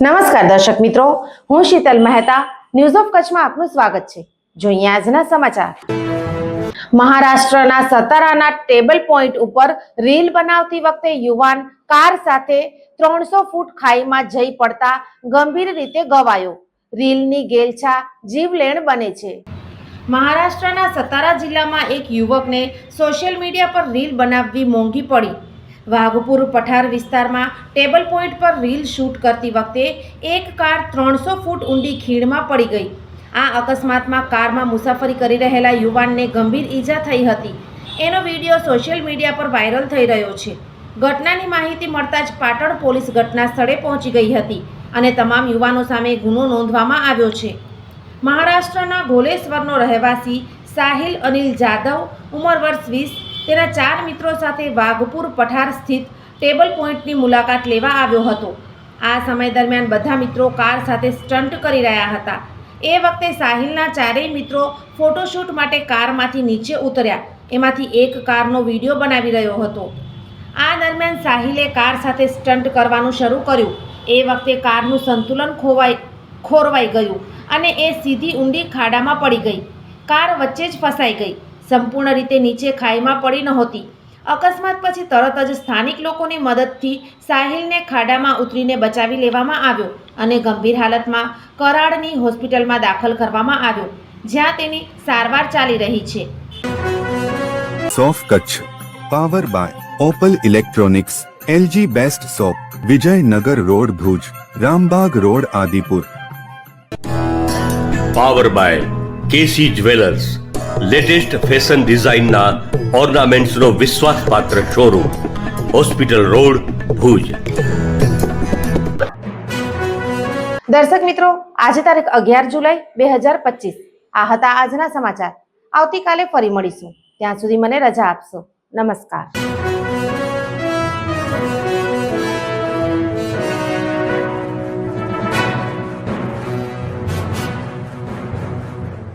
નમસ્કાર દર્શક મિત્રો, હું શીતલ મહેતા ન્યૂઝ ઓફ કચ્છમાં આપનું સ્વાગત છે. જોઈએ આજના સમાચાર. મહારાષ્ટ્રના સતારાના ટેબલ પોઈન્ટ ઉપર રીલ બનાવતી વખતે યુવાન કાર સાથે ત્રણસો ફૂટ ખાઈમાં જઈ પડતા ગંભીર રીતે ગવાયો. રીલની ગેલછા જીવલેણ બને છે. મહારાષ્ટ્રના સતારા જિલ્લામાં એક યુવકને સોશિયલ મીડિયા પર રીલ બનાવવી મોંઘી પડી. વાઘપુર પઠાર વિસ્તારમાં ટેબલ પોઈન્ટ પર રીલ શૂટ કરતી વખતે એક કાર ત્રણસો ફૂટ ઊંડી ખીણમાં પડી ગઈ. આ અકસ્માતમાં કારમાં મુસાફરી કરી રહેલા યુવાનને ગંભીર ઈજા થઈ હતી. એનો વીડિયો સોશિયલ મીડિયા પર વાયરલ થઈ રહ્યો છે. ઘટનાની માહિતી મળતા જ પાટણ પોલીસ ઘટના સ્થળે પહોંચી ગઈ હતી અને તમામ યુવાનો સામે ગુનો નોંધવામાં આવ્યો છે. મહારાષ્ટ્રના ઘોલેશ્વરનો રહેવાસી સાહિલ અનિલ જાદવ ઉંમર વર્ષ વીસ તેના ચાર મિત્રો સાથે વાઘપુર પઠાર સ્થિત ટેબલ પોઈન્ટની મુલાકાત લેવા આવ્યો હતો. આ સમય દરમિયાન બધા મિત્રો કાર સાથે સ્ટન્ટ કરી રહ્યા હતા. એ વખતે સાહિલના ચારેય મિત્રો ફોટોશૂટ માટે કારમાંથી નીચે ઉતર્યા. એમાંથી એક કારનો વીડિયો બનાવી રહ્યો હતો. આ દરમિયાન સાહિલે કાર સાથે સ્ટન્ટ કરવાનું શરૂ કર્યું. એ વખતે કારનું સંતુલન ખોવાઈ, ખોરવાઈ ગયું અને એ સીધી ઊંડી ખાડામાં પડી ગઈ. કાર વચ્ચે જ ફસાઈ ગઈ. સંપૂર્ણ રીતે નીચે ખાઈમાં પડી નહોતી અકસ્માત પછી તરત જ સ્થાનિક લોકોની મદદથી સાહિલને ખાડામાં ઉતરીને બચાવી લેવામાં આવ્યો અને ગંભીર હાલતમાં કરાડની હોસ્પિટલમાં દાખલ કરવામાં આવ્યો જ્યાં તેની સારવાર ચાલી રહી છે. સોફ Kutch power by Opal electronics LG best shop Vijaynagar road Bhuj Rambag road Adipur. Power by KC jewellers. Latest fashion ડિઝાઇનના ઓર્નામેન્ટ્સનો વિશ્વાસપાત્ર શોરૂમ, હોસ્પિટલ રોડ, ભુજ. દર્શક મિત્રો, આજે તારીખ અગિયાર જુલાઈ બે હજાર પચીસ. આ હતા આજના સમાચાર. આવતીકાલે ફરી મળીશું. ત્યાં સુધી મને રજા આપશો. નમસ્કાર.